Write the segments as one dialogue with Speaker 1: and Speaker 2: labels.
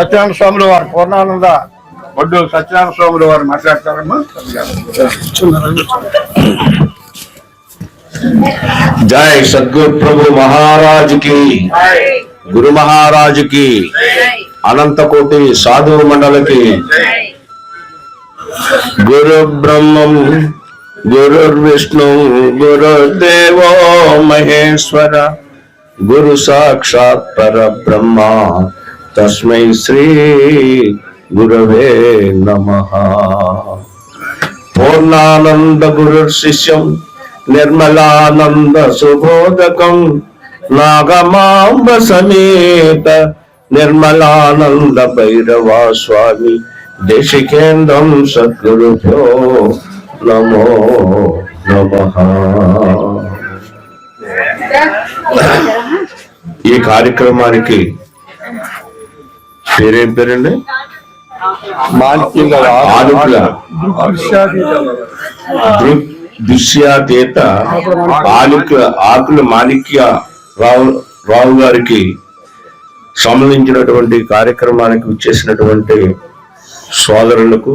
Speaker 1: సత్యనారాయణ స్వాములు వారు పూర్ణానంద వడ్డు సత్యనారాయణ స్వాములు వారు మాట్లాడతారమ్మా జై సద్గురు ప్రభు మహారాజుకి గురు మహారాజుకి అనంతకోటి సాధు మండలికి గురు బ్రహ్మం గురుర్విష్ణు గురుదేవో మహేశ్వర గురు సాక్షాత్ పరబ్రహ్మ తస్మై శ్రీ గురవే నమ పూర్ణానంద గురు శిష్యం నిర్మలానంద సుబోధకం నాగమాంబ సమేత నిర్మలానంద భైరవా స్వామి దేశికేంద్రం సద్గురుభ్యో నమో నమ ఈ కార్యక్రమానికి పేరేం పేరండి దుశ్యాతీత ఆలుక ఆకుల మాణిక్య రావు రావు గారికి సంబంధించినటువంటి కార్యక్రమానికి వచ్చేసినటువంటి సోదరులకు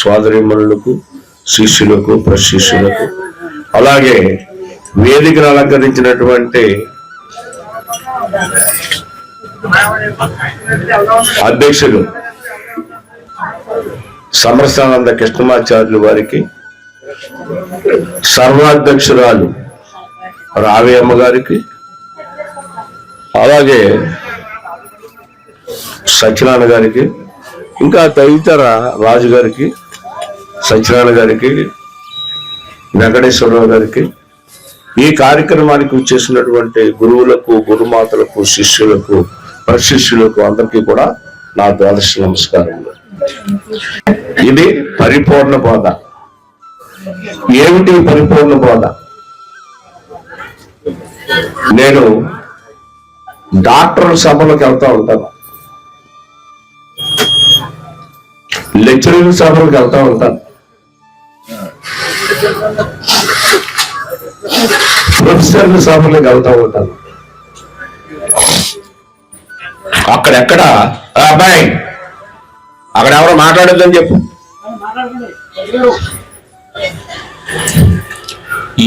Speaker 1: సోదరిమణులకు శిష్యులకు ప్రశిష్యులకు అలాగే వేదికను అలంకరించినటువంటి అధ్యక్షులు సమరసానంద కృష్ణమాచార్యులు వారికి సర్వాధ్యక్షురాలు రావేయమ్మ గారికి అలాగే సత్యనారాయణ గారికి ఇంకా తదితర రాజు గారికి సత్యనారాయణ గారికి వెంకటేశ్వరరావు గారికి ఈ కార్యక్రమానికి చేసినటువంటి గురువులకు గురుమాతలకు శిష్యులకు పరిశిష్యులకు అందరికీ కూడా నా ద్వాదశ నమస్కారములు ఇది పరిపూర్ణ బోధ ఏమిటి పరిపూర్ణ బోధ నేను డాక్టర్ సభలకు వెళ్తా ఉంటాను లెక్చరింగ్ సభలకు వెళ్తా ఉంటాను ప్రొఫెసర్ సభలకు వెళ్తా ఉంటాను అక్కడెక్కడ అబ్బాయి అక్కడ ఎవరో మాట్లాడొద్దని చెప్పు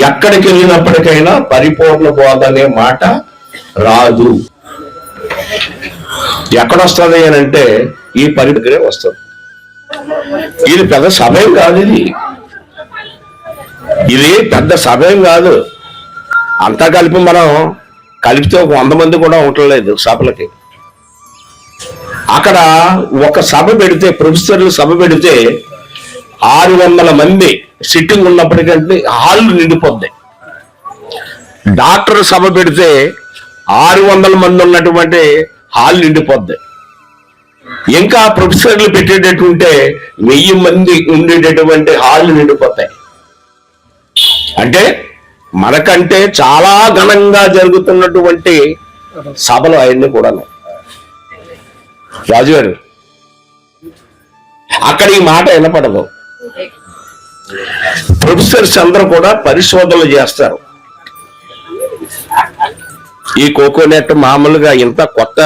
Speaker 1: ఎక్కడికి వెళ్ళినప్పటికైనా పరిపూర్ణ బోధ అనే మాట రాదు ఎక్కడొస్తుంది అని అంటే ఈ పని దగ్గరే వస్తుంది ఇది పెద్ద సమయం కాదు ఇది ఇది పెద్ద సమయం కాదు అంతా కలిపి మనం కలిపితే వంద మంది కూడా ఉండలేదు సభలకి అక్కడ ఒక సభ పెడితే ప్రొఫెసర్లు సభ పెడితే ఆరు వందల మంది సిట్టింగ్ ఉన్నప్పటికంటే హాల్ నిండిపోద్ది డాక్టర్ సభ పెడితే ఆరు వందల మంది ఉన్నటువంటి హాల్ నిండిపోద్ది ఇంకా ప్రొఫెసర్లు పెట్టేటట్టుంటే వెయ్యి మంది ఉండేటటువంటి హాల్ నిండిపోతాయి అంటే మనకంటే చాలా ఘనంగా జరుగుతున్నటువంటి సభలు అవన్నీ కూడాను రాజు గారు అక్కడ ఈ మాట వినపడదు ప్రొఫెసర్స్ అందరూ కూడా పరిశోధనలు చేస్తారు ఈ కోకోనట్ మామూలుగా ఇంత కొత్త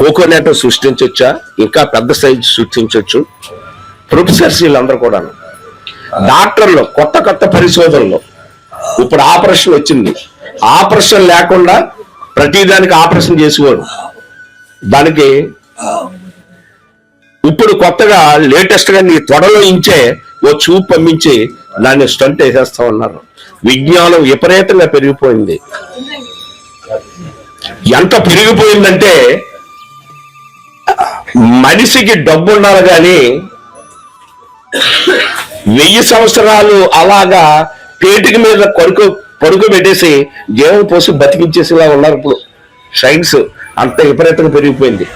Speaker 1: కోకోనట్ సృష్టించొచ్చా ఇంకా పెద్ద సైజు సృష్టించవచ్చు ప్రొఫెసర్స్ వీళ్ళందరూ కూడా డాక్టర్లు కొత్త కొత్త పరిశోధనలు ఇప్పుడు ఆపరేషన్ వచ్చింది ఆపరేషన్ లేకుండా ప్రతిదానికి ఆపరేషన్ చేసేవారు దానికి ఇప్పుడు కొత్తగా లేటెస్ట్ గా నీ త్వరలో ఇంచే ఓ చూపు పంపించి దాన్ని స్టంట్ వేసేస్తా ఉన్నారు విజ్ఞానం విపరీతంగా పెరిగిపోయింది ఎంత పెరిగిపోయిందంటే మనిషికి డబ్బు ఉండాలి కానీ వెయ్యి సంవత్సరాలు అలాగా పేటికి మీద కొడుకు పెట్టేసి జీవం పోసి బతికించేసేలా ఉన్నారు ఇప్పుడు సైన్స్ అంత విపరీతంగా పెరిగిపోయింది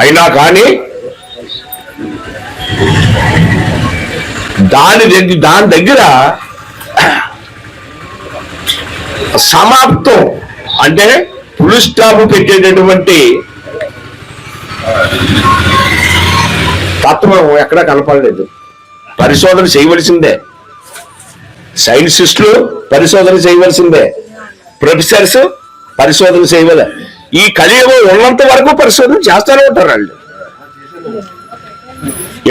Speaker 1: అయినా కానీ దాని దగ్గర దాని దగ్గర సమాప్తం అంటే ఫుల్ స్టాప్ పెట్టేటటువంటి తత్వం ఎక్కడా కనపడలేదు పరిశోధన చేయవలసిందే సైంటిస్టులు పరిశోధన చేయవలసిందే ప్రొఫెసర్స్ పరిశోధన చేయవలే ఈ కలియుగం ఉన్నంత వరకు పరిశోధన చేస్తూనే ఉంటారు వాళ్ళు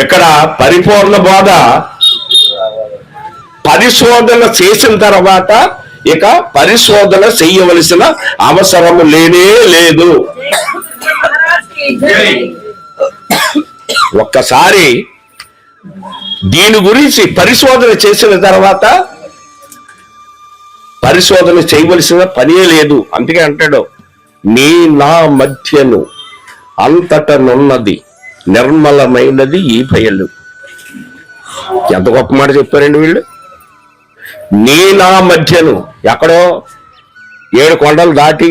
Speaker 1: ఇక్కడ పరిపూర్ణ బోధ పరిశోధన చేసిన తర్వాత ఇక పరిశోధన చేయవలసిన అవసరం లేనే లేదు ఒక్కసారి దీని గురించి పరిశోధన చేసిన తర్వాత పరిశోధన చేయవలసిన పనే లేదు అందుకే అంటాడు నీ నా మధ్యను అంతటనున్నది నిర్మలమైనది ఈ భయలు ఎంత గొప్ప మాట చెప్పారండి వీళ్ళు నీ నా మధ్యను ఎక్కడో ఏడు కొండలు దాటి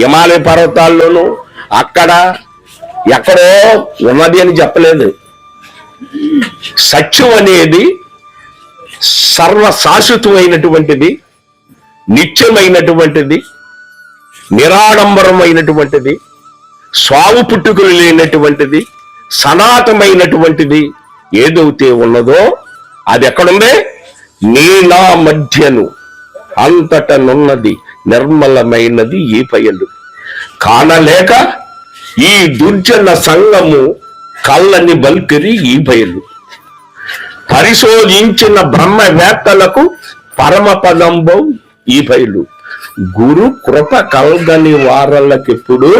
Speaker 1: హిమాలయ పర్వతాల్లోనూ అక్కడ ఎక్కడో ఉన్నది అని చెప్పలేదు సత్యం అనేది సర్వశాశ్వతమైనటువంటిది నిత్యమైనటువంటిది నిరాడంబరమైనటువంటిది స్వావు పుట్టుకులు లేనటువంటిది సనాతమైనటువంటిది ఏదైతే ఉన్నదో అది ఎక్కడుంది నీలా మధ్యను అంతటనున్నది నిర్మలమైనది ఈ పయలు కానలేక ఈ దుర్జన సంగము కళ్ళని బల్కిరి ఈ బయలు పరిశోధించిన బ్రహ్మవేత్తలకు పరమపదంబం ఈ భయలు గురు కృప కలగని వారలకెప్పుడు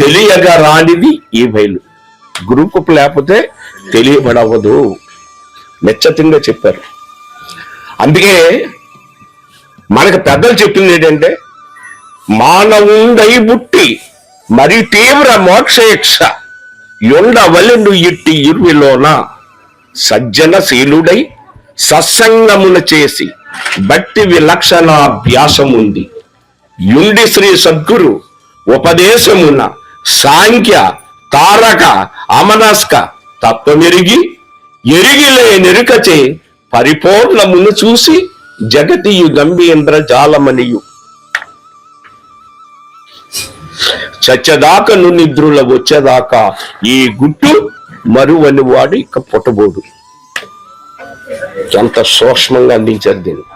Speaker 1: తెలియగా రానిది ఈ భయలు గురు కృప లేకపోతే తెలియబడవదు మెచ్చతంగా చెప్పారు అందుకే మనకు పెద్దలు చెప్పింది ఏంటంటే మానవుందై బుట్టి మరి తీవ్ర మోక్షేక్ష ఎండవలెను ఇట్టి ఇరువిలోన సజ్జనశీలుడై సత్సంగమున చేసి భక్తి విలక్షణ అభ్యాసం ఉంది యుండి శ్రీ సద్గురు ఉపదేశమున సాంఖ్య తారక అమనస్క తత్వమెరిగి ఎరిగిలే నెరుకచే పరిపూర్ణమును చూసి జగతియు గంభీంద్ర జాలమనియు చచ్చదాకను నిద్రుల వచ్చేదాకా ఈ గుట్టు మరువని వాడు ఇక పుట్టబోడు ఎంత సూక్ష్మంగా అందించారు దీన్ని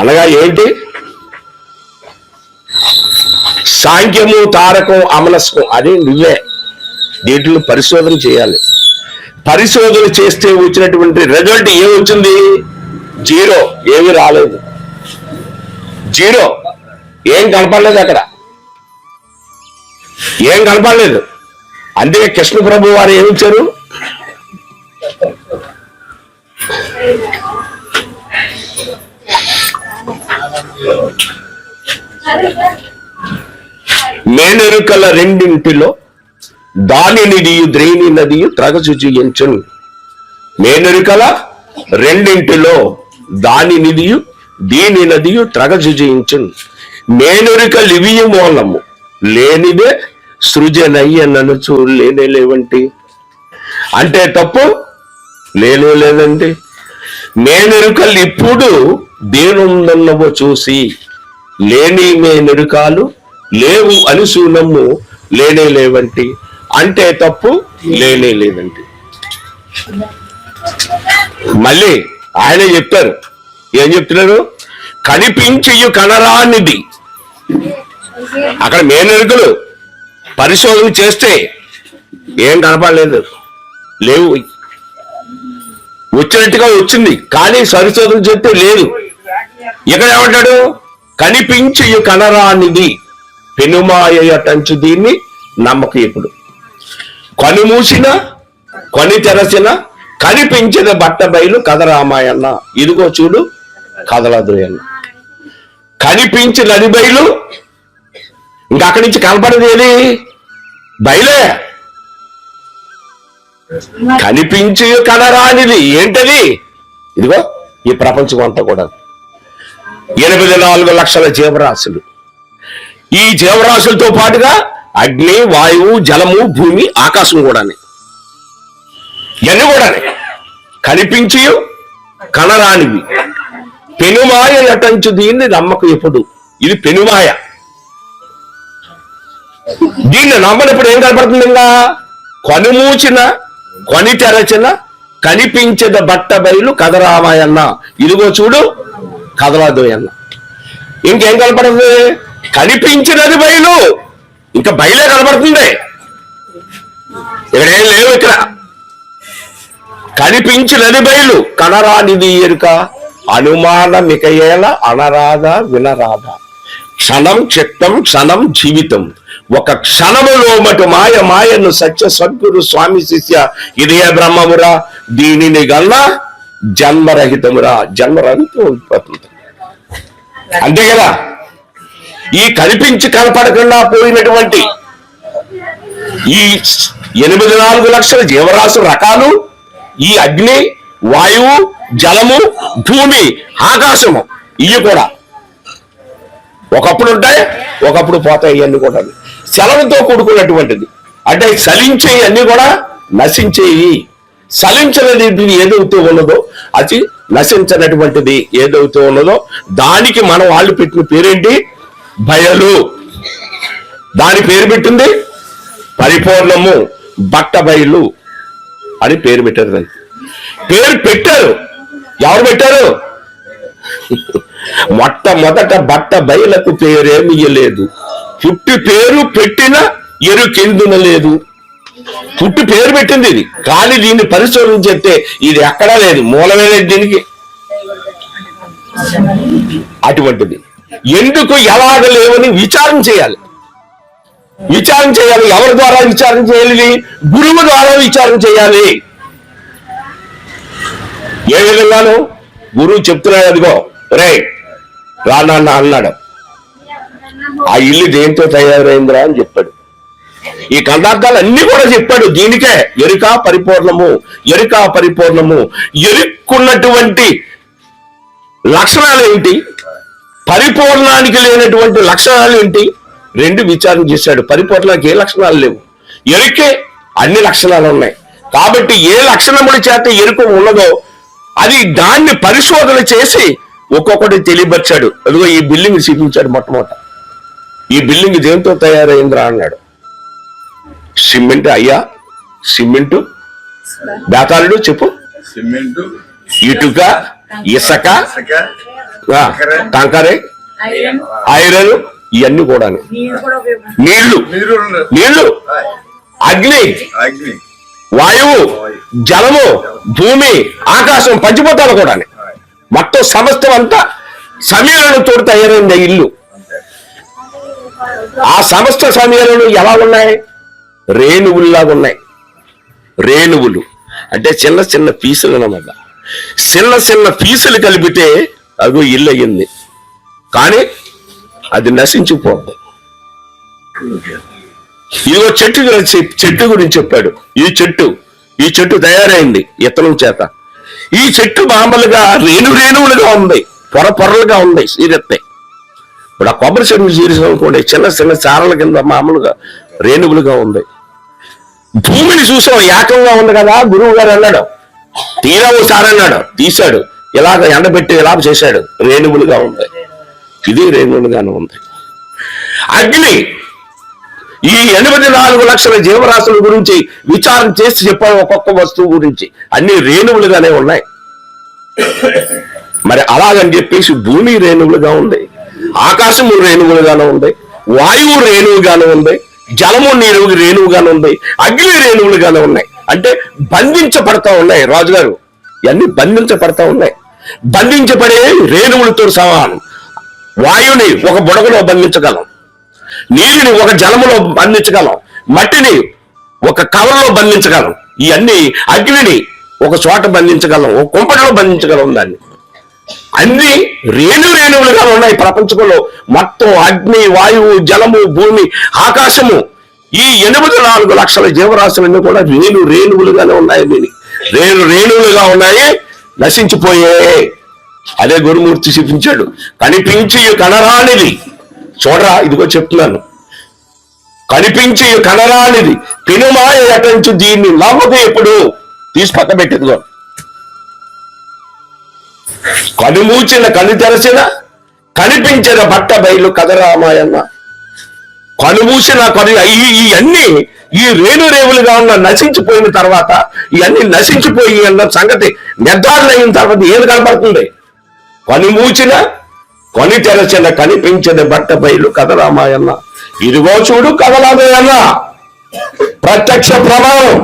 Speaker 1: అనగా ఏంటి సాంఖ్యము తారకం అమనస్కం అదే నువ్వే దీంట్లో పరిశోధన చేయాలి పరిశోధన చేస్తే వచ్చినటువంటి రిజల్ట్ ఏమొచ్చింది జీరో ఏమి రాలేదు జీరో ఏం కనపడలేదు అక్కడ ఏం కనపడలేదు అందుకే కృష్ణ ప్రభు వారు ఏమిచ్చారు మేనెరుకల రెండింటిలో దాని నిడియు ద్రేణి నదియు త్రగచు చూయించును మేనెరుకల రెండింటిలో దాని నిధియు దీని నదియు త్రగచు చేయించును మేనెరుక లివియు మూలము లేనిదే సృజనయ్యనను లేనే లేవంటి అంటే తప్పు లేనే లేదండి మేనెరుకలు ఇప్పుడు దేనుందన్నవో చూసి లేని మేనెరుకాలు లేవు అని సూనమ్ము లేనే లేవంటి అంటే తప్పు లేనే లేదండి మళ్ళీ ఆయన చెప్తారు ఏం చెప్తున్నారు కనిపించియు కనరానిది అక్కడ మేనెరుకలు పరిశోధన చేస్తే ఏం కనపడలేదు లేవు వచ్చినట్టుగా వచ్చింది కానీ సరిశోధన చెట్టు లేదు ఇక్కడ ఏమంటాడు కనిపించి కనరానిది పెనుమాయటంచు దీన్ని నమ్మక ఇప్పుడు మూసిన కొని తెరచిన కనిపించిన బట్ట బయలు కథరామాయన్న ఇదిగో చూడు కథలదు అన్న కనిపించిన నది బయలు ఇంకా అక్కడి నుంచి కనపడదు ఏది బయలే కనిపించి కనరానిది ఏంటది ఇదిగో ఈ ప్రపంచం అంతా కూడా ఎనిమిది నాలుగు లక్షల జీవరాశులు ఈ జీవరాశులతో పాటుగా అగ్ని వాయువు జలము భూమి ఆకాశం కూడా ఇవన్నీ కూడా కనిపించి కనరానివి పెనుమాయ నటంచు దీన్ని నమ్మకం ఎప్పుడు ఇది పెనుమాయ దీన్ని నమ్మనప్పుడు ఏం కనపడుతుంది ఇంకా కనుమూచిన తెరచిన కనిపించద బట్ట బయలు కదరామాయన్న ఇదిగో చూడు అన్న ఇంకేం కనపడుతుంది కనిపించినది బయలు ఇంకా బయలే కనబడుతుంది ఇక్కడేం లేవు ఇక్కడ కనిపించినది బయలు కనరానిది ఎరుక అనుమానమికయేల అనరాధ వినరాధ క్షణం చిత్తం క్షణం జీవితం ఒక క్షణములో మటు మాయ మాయను సత్య సద్గురు స్వామి శిష్య ఇదే బ్రహ్మమురా దీనిని గల్ల జన్మరహితమురా జన్మరహితం ఉత్పత్తి అంతే కదా ఈ కనిపించి కనపడకుండా పోయినటువంటి ఈ ఎనిమిది నాలుగు లక్షల జీవరాశి రకాలు ఈ అగ్ని వాయువు జలము భూమి ఆకాశము ఇవి కూడా ఒకప్పుడు ఉంటాయి ఒకప్పుడు పోతాయి ఇవన్నీ కూడా సెలవుతో కూడుకున్నటువంటిది అంటే సలించే అన్నీ కూడా నశించేయి సలించినది ఏదైతే ఉన్నదో అది నశించినటువంటిది ఏదైతే ఉన్నదో దానికి మనం వాళ్ళు పెట్టిన పేరేంటి బయలు దాని పేరు పెట్టింది పరిపూర్ణము బట్ట బయలు అని పేరు పెట్టారు దానికి పేరు పెట్టారు ఎవరు పెట్టారు మొట్టమొదట బట్ట బయలకు పేరేమియలేదు పుట్టి పేరు పెట్టిన ఎరుకెందున లేదు పుట్టి పేరు పెట్టింది ఇది కానీ దీన్ని పరిశోధన చెప్తే ఇది ఎక్కడా లేదు మూలమే లేదు దీనికి అటువంటిది ఎందుకు ఎలాగ లేవని విచారం చేయాలి విచారం చేయాలి ఎవరి ద్వారా విచారం చేయాలి గురువు ద్వారా విచారం చేయాలి ఏ విధంగాను గురువు చెప్తున్నాడు అదిగో రైట్ రానాన్న అన్నాడు ఆ ఇల్లు దేంతో తయారైందిరా అని చెప్పాడు ఈ కందార్థాలు అన్ని కూడా చెప్పాడు దీనికే ఎరుక పరిపూర్ణము ఎరుక పరిపూర్ణము ఎరుక్కున్నటువంటి లక్షణాలు ఏంటి పరిపూర్ణానికి లేనటువంటి లక్షణాలు ఏంటి రెండు విచారణ చేశాడు పరిపూర్ణానికి ఏ లక్షణాలు లేవు ఎరుకే అన్ని లక్షణాలు ఉన్నాయి కాబట్టి ఏ లక్షణముల చేత ఎరుక ఉన్నదో అది దాన్ని పరిశోధన చేసి ఒక్కొక్కటి తెలియపరిచాడు అదిగో ఈ బిల్డింగ్ చూపించాడు మొట్టమొదట ఈ బిల్డింగ్ దేంతో రా అన్నాడు సిమెంట్ అయ్యా సిమెంట్ బేతాళుడు చెప్పు సిమెంట్ ఇటుక ఇసక కంకరే ఐరన్ ఇవన్నీ కూడా నీళ్లు నీళ్లు అగ్ని వాయువు జలము భూమి ఆకాశం పంచిపోతాడు కూడా అని మొత్తం సమస్తం అంతా సమీరణతో తయారైంది ఇల్లు ఆ సమస్త సమయాలను ఎలా ఉన్నాయి రేణువుల్లాగా ఉన్నాయి రేణువులు అంటే చిన్న చిన్న పీసులు అనమాట చిన్న చిన్న పీసులు కలిపితే అది ఇల్లు అయ్యింది కానీ అది నశించిపోద్ది ఇదిగో చెట్టు చెట్టు గురించి చెప్పాడు ఈ చెట్టు ఈ చెట్టు తయారైంది ఇతనం చేత ఈ చెట్టు మామూలుగా రేణు రేణువులుగా ఉంది పొర పొరలుగా ఉంది సీరెత్తే ఇప్పుడు ఆ కొబ్బరి చెట్టు సీరియస్ అనుకోండి చిన్న చిన్న చారల కింద మామూలుగా రేణువులుగా ఉంది భూమిని చూసాం ఏకంగా ఉంది కదా గురువు గారు అన్నాడు తీరా ఒకసారి అన్నాడు తీశాడు ఇలాగ ఎండబెట్టి ఇలా చేశాడు రేణువులుగా ఉంది ఇది రేణువులుగానే ఉంది అగ్ని ఈ ఎనిమిది నాలుగు లక్షల జీవరాశుల గురించి విచారం చేసి చెప్పాడు ఒక్కొక్క వస్తువు గురించి అన్ని రేణువులుగానే ఉన్నాయి మరి అలాగని చెప్పేసి భూమి రేణువులుగా ఉంది ఆకాశము రేణువులుగానే ఉంది వాయువు రేణువుగానే ఉంది జలము నీరు రేణువుగానే ఉంది అగ్ని రేణువులుగానే ఉన్నాయి అంటే బంధించబడతా ఉన్నాయి రాజుగారు ఇవన్నీ బంధించబడతా ఉన్నాయి బంధించబడే రేణువులతో సమానం వాయువుని ఒక బుడగలో బంధించగలం నీటిని ఒక జలములో బంధించగలం మట్టిని ఒక కవర్లో బంధించగలం ఇవన్నీ అగ్నిని ఒక చోట బంధించగలం ఒక కుంపటలో బంధించగలం దాన్ని అన్ని రేణు రేణువులుగా ఉన్నాయి ప్రపంచంలో మొత్తం అగ్ని వాయువు జలము భూమి ఆకాశము ఈ ఎనిమిది నాలుగు లక్షల జీవరాశులన్నీ కూడా రేణు రేణువులుగానే ఉన్నాయి దీని రేణు రేణువులుగా ఉన్నాయి నశించిపోయే అదే గురుమూర్తి చూపించాడు కనిపించి కనరానిది చూడరా ఇదిగో చెప్తున్నాను కనిపించి కనరానిది పెనుమాయ అటంచు దీన్ని లవ్వదు ఎప్పుడు తీసి పక్క పెట్టిందిగో కనుమూచిన కను తెరచిన కనిపించిన బట్ట బయలు కథరామాయన్న కనుమూసిన కను ఇవన్నీ ఈ రేణురేవులుగా ఉన్న నశించిపోయిన తర్వాత ఇవన్నీ నశించిపోయి అన్న సంగతి నిర్ధారణ అయిన తర్వాత ఏది కనపడుతుంది కనుమూచిన కొని తెరచిన కనిపించని బట్ట బయలు కథరామాయన్న ఇదిగో చూడు కథరామయ్యన్న ప్రత్యక్ష ప్రమాణం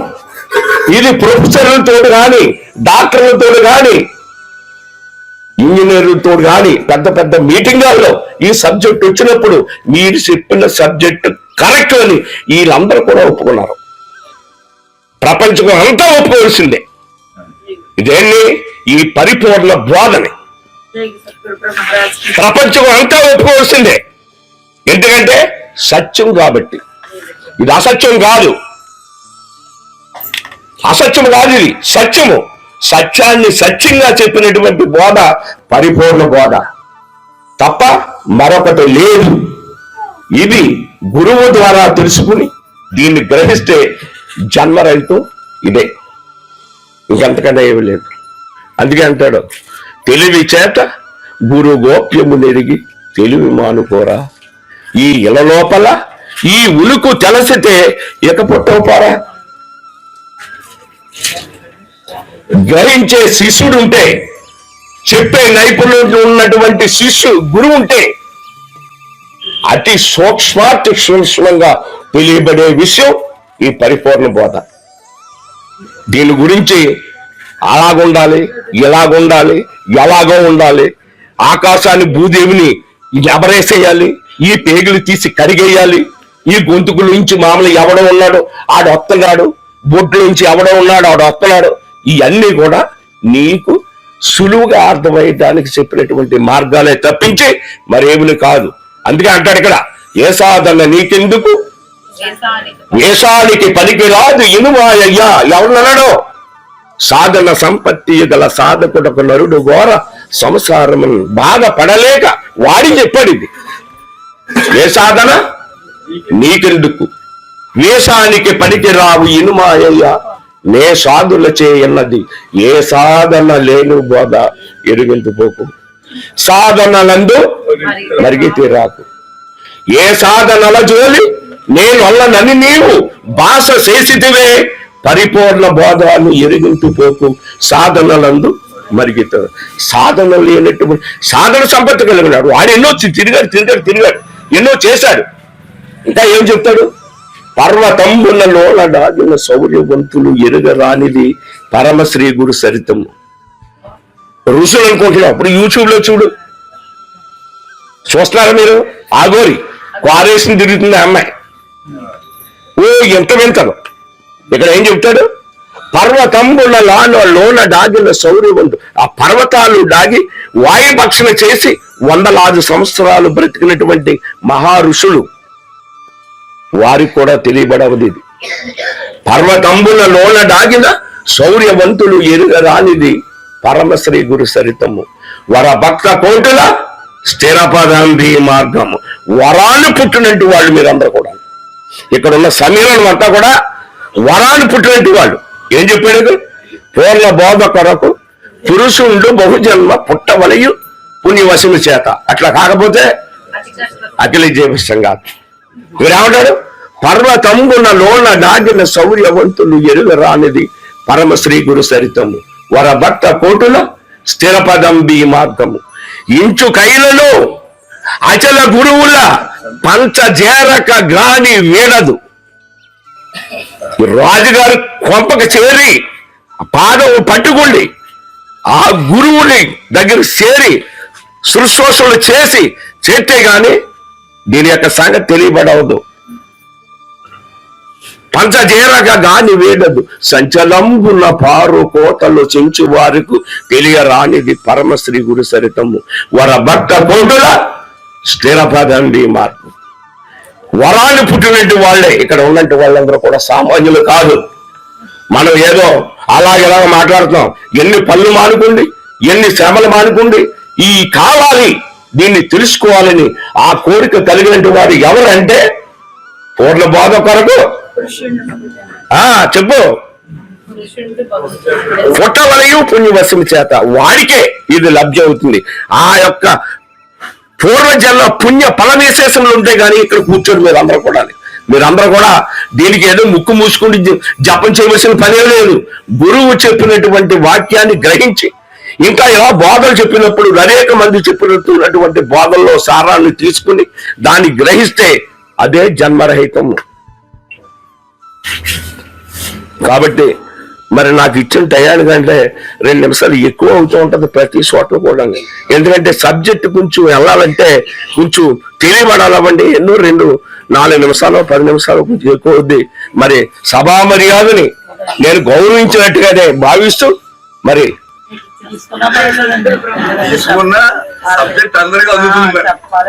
Speaker 1: ఇది ప్రొఫెసర్లతో కానీ డాక్టర్లతో కానీ ఇంజనీర్లతో కానీ పెద్ద పెద్ద మీటింగాల్లో ఈ సబ్జెక్ట్ వచ్చినప్పుడు మీరు చెప్పిన సబ్జెక్ట్ కరెక్ట్ అని వీళ్ళందరూ కూడా ఒప్పుకున్నారు ప్రపంచం అంతా ఒప్పుకోవాల్సిందే ఇదేంటి ఈ పరిపూర్ణ బోధని ప్రపంచం అంతా ఒప్పుకోవాల్సిందే ఎందుకంటే సత్యం కాబట్టి ఇది అసత్యం కాదు అసత్యం కాదు ఇది సత్యము సత్యాన్ని సత్యంగా చెప్పినటువంటి బోధ పరిపూర్ణ బోధ తప్ప మరొకటి లేదు ఇది గురువు ద్వారా తెలుసుకుని దీన్ని గ్రహిస్తే రైతు ఇదే ఇంకెంతకంటే ఏమి లేదు అందుకే అంటాడు తెలివి చేత గురు గోప్యము నెరిగి తెలివి మానుకోరా ఈ ఇల లోపల ఈ ఉలుకు తెలసితే ఇక పుట్టవుపారా గ్రహించే ఉంటే చెప్పే నైపుణ్యం ఉన్నటువంటి శిష్యు గురువు ఉంటే అతి సూక్ష్మాతి సూక్ష్మంగా తెలియబడే విషయం ఈ పరిపూర్ణ బోధ దీని గురించి అలాగుండాలి ఇలాగుండాలి ఎలాగో ఉండాలి ఆకాశాన్ని భూదేవిని ఎవరేసేయాలి ఈ పేగులు తీసి కడిగేయాలి ఈ గొంతుకు నుంచి మామూలు ఎవడో ఉన్నాడు ఆడు వస్తున్నాడు బొడ్డు నుంచి ఎవడో ఉన్నాడు ఆడు వస్తున్నాడు ఇవన్నీ కూడా నీకు సులువుగా అర్థమయ్యేదానికి చెప్పినటువంటి మార్గాలే తప్పించి మరేమిని కాదు అందుకే అంటాడు ఇక్కడ ఏ సాధన నీకెందుకు వేషానికి పనికి రాదు ఇనుమాయ్యా ఎవరు సాధన సంపత్తి గల ఒక నరుడు ఘోర సంసారము బాధపడలేక వాడి చెప్పాడు ఇది ఏ సాధన నీకెందుకు వేషానికి రావు ఇనుమాయ్యా నే సాధుల చేయన్నది ఏ సాధన లేను బోధ పోకు సాధనలందు మరిగితే రాకు ఏ సాధనల జోలి నేను అల్లనని నీవు భాష చేసితివే పరిపూర్ణ బోధాన్ని ఎరిగింపు పోకు సాధనలందు మరిగితాడు సాధన లేనటువంటి సాధన సంపత్తి కలిగినాడు వాడు ఎన్నో తిరిగాడు తిరిగాడు తిరిగాడు ఎన్నో చేశాడు ఇంకా ఏం చెప్తాడు పర్వతంబుల లోన దాగిన శౌర్యవంతులు రానిది పరమశ్రీ గురు సరితం ఋషులు అనుకుంటున్నాం అప్పుడు యూట్యూబ్లో చూడు చూస్తున్నారా మీరు ఆగోరి క్వారేషన్ తిరుగుతుంది అమ్మాయి ఓ ఎంత వింతలు ఇక్కడ ఏం చెప్తాడు పర్వతంబుల లాలో లోన డాగిన శౌర్యవంతు ఆ పర్వతాలు డాగి వాయుభక్షణ చేసి వందలాది సంవత్సరాలు బ్రతికినటువంటి మహారుషులు వారికి కూడా తెలియబడవది ఇది పర్వతంబుల లోన డాగిన శౌర్యవంతులు ఎరుగరానిది పరమశ్రీ గురు సరితము వర భక్త కోటుల స్థిరపదంబి మార్గము వరాలు పుట్టినట్టు వాళ్ళు మీరందరూ కూడా ఇక్కడ ఉన్న సమీరణం అంతా కూడా వరాలు పుట్టినట్టు వాళ్ళు ఏం చెప్పాడు పూర్ణ బోధ కొరకు పురుషుండు బహుజన్మ పుట్టవలయు పుణ్యవశులు చేత అట్లా కాకపోతే అఖిలి జీవిష్టం కాదు మీరేమంటాడు పర్వతంబున లోన దాగిన శౌర్యవంతులు ఎరుగ రానిది పరమ శ్రీ గురు సరితము వర భక్త కోటుల స్థిరపదం బీ మార్గము ఇంచు కైలలో అచల గురువుల పంచజేరక గాని వీడదు రాజుగారు కొంపకు చేరి పాదం పట్టుకుండి ఆ గురువుని దగ్గర చేరి శుశ్రూషలు చేసి చేస్తే గాని దీని యొక్క సంగతి తెలియబడవద్దు పంచజేరగా గాని వేడదు సంచలంబున పారు కోతలు చెంచు వారికి తెలియరానిది పరమశ్రీ గురు సరితము వర భక్త కోతుల స్థిరపదండి మార్పు వరాలు పుట్టినట్టు వాళ్ళే ఇక్కడ ఉన్నట్టు వాళ్ళందరూ కూడా సామాన్యులు కాదు మనం ఏదో అలాగేలా మాట్లాడుతున్నాం ఎన్ని పనులు మానుకోండి ఎన్ని శ్రమలు మానుకుండి ఈ కావాలి దీన్ని తెలుసుకోవాలని ఆ కోరిక కలిగినటువంటి వారు ఎవరంటే పూర్ల బాధ కొరకు చెప్పు పుట్టవలయు పుణ్యవశం చేత వాడికే ఇది లబ్ధి అవుతుంది ఆ యొక్క పూర్వజన్మ పుణ్య విశేషంలో ఉంటే కానీ ఇక్కడ కూర్చోడు మీరు అందరూ కూడా మీరందరూ కూడా దీనికి ఏదో ముక్కు మూసుకుంటూ జపం చేయవలసిన పనే లేదు గురువు చెప్పినటువంటి వాక్యాన్ని గ్రహించి ఇంకా ఎలా బోధలు చెప్పినప్పుడు అనేక మంది చెప్పినటువంటి బోధల్లో సారాన్ని తీసుకుని దాన్ని గ్రహిస్తే అదే జన్మరహితము కాబట్టి మరి నాకు ఇచ్చిన అంటే రెండు నిమిషాలు ఎక్కువ అవుతూ ఉంటుంది ప్రతి చోట కూడా ఎందుకంటే సబ్జెక్ట్ కొంచెం వెళ్ళాలంటే కొంచెం తెలియబడాలవ్వండి ఎన్నో రెండు నాలుగు నిమిషాలు పది నిమిషాలు కొంచెం ఎక్కువ అవుద్ది మరి సభా మర్యాదని నేను గౌరవించినట్టుగానే భావిస్తూ మరి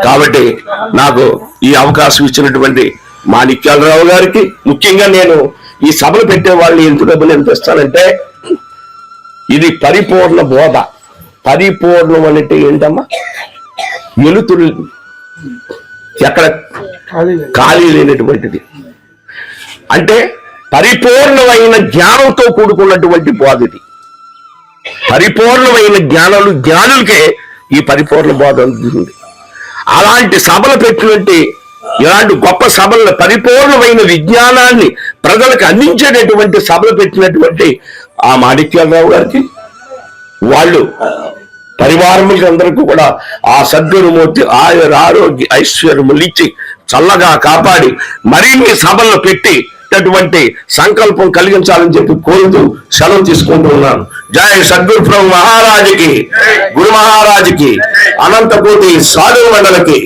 Speaker 1: కాబట్టి నాకు ఈ అవకాశం ఇచ్చినటువంటి మాణిక్యాలరావు గారికి ముఖ్యంగా నేను ఈ సభలు పెట్టే వాళ్ళు ఎంత డబ్బులు ఎంత ఇస్తానంటే ఇది పరిపూర్ణ బోధ పరిపూర్ణం అంటే ఏంటమ్మా వెలుతురు ఎక్కడ ఖాళీ లేనటువంటిది అంటే పరిపూర్ణమైన జ్ఞానంతో కూడుకున్నటువంటి బోధ ఇది పరిపూర్ణమైన జ్ఞానాలు జ్ఞానులకే ఈ పరిపూర్ణ బోధ అందుతుంది అలాంటి సభలు పెట్టినట్టు ఇలాంటి గొప్ప సభలను పరిపూర్ణమైన విజ్ఞానాన్ని ప్రజలకు అందించేటటువంటి సభలు పెట్టినటువంటి ఆ మాణిక్యాలరావు గారికి వాళ్ళు పరివారములకి అందరికీ కూడా ఆ సద్గురుమూర్తి ఆయుర ఆరోగ్య ఐశ్వర్యములు ఇచ్చి చల్లగా కాపాడి మరిన్ని సభలను పెట్టి అటువంటి సంకల్పం కలిగించాలని చెప్పి కోరుతూ సెలవు తీసుకుంటూ ఉన్నాను జయ సద్గురు ప్రభు మహారాజుకి గురు మహారాజుకి అనంతకోటి సాధు మండలకి